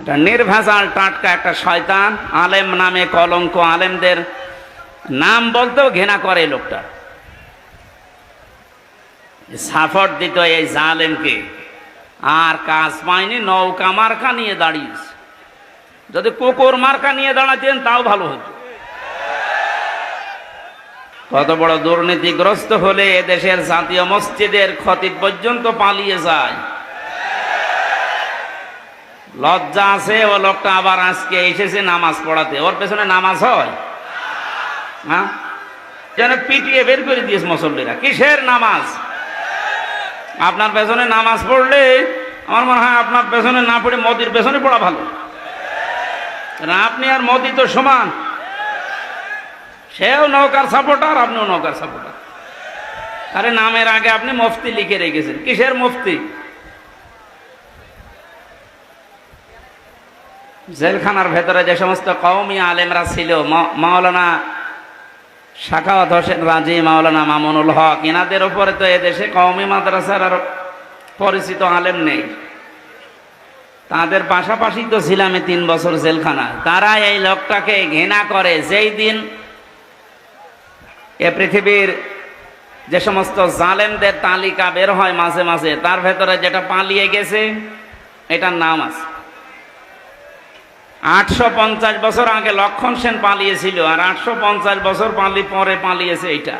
এটা নির্ভেজাল টাটকা একটা শয়তান, আলেম নামে কলঙ্ক আলেমদের নাম বলতেও ঘৃণা করে লোকটা। সাফট দিত এই জালেমকে। আর কাজ পায়নি, নৌকা মার্কা নিয়ে দাঁড়িয়েছে। যদি কুকুর মার্কা নিয়ে দাঁড়াতেন, তাও ভালো হতো। কত বড় দুর্নীতিগ্রস্ত হলে এদেশের জাতীয় মসজিদের ক্ষতি পর্যন্ত পালিয়ে যায়। লজ্জা আছে, ও লোকটা আবার আজকে এসেছে নামাজ পড়াতে। ওর পেছনে নামাজ হয়? হ্যাঁ? যেন পিটিয়ে বের করে দিয়েছে মুসল্লিরা। কিসের নামাজ? আপনার পেছনে নামাজ পড়লে আমার মনে হয় আপনার পেছনে না পড়ে মোদির পেছনে পড়া ভালো। কারণ আপনি আর মোদি তো সমান। সেও নৌকার সাপোর্টার, আপনিও নৌকার সাপোর্টার। আরে নামের আগে আপনি মুফতি লিখে রেখেছেন। কিসের মুফতি? জেলখানার ভেতরে যে সমস্ত কওমি আলেমরা ছিল মাওলানা শাখাওয়াত হোসেন রাজি, মাওলানা মামুনুল হক এনাদের উপরে তো এদেশে কওমি মাদ্রাসার আর পরিচিত আলেম নেই। তাদের পাশাপাশি তো ছিলাম তিন বছর জেলখানা তারা এই লোকটাকে ঘৃণা করে। যেই দিন এ পৃথিবীর যে সমস্ত জালেমদের তালিকা বের হয় মাঝে মাঝে, তার ভেতরে যেটা পালিয়ে গেছে, এটার নাম আছে। আটশো পঞ্চাশ বছর আগে লক্ষণ সেন পালিয়েছিল, আর আটশো পঞ্চাশ বছর পালি পরে পালিয়েছে এইটা।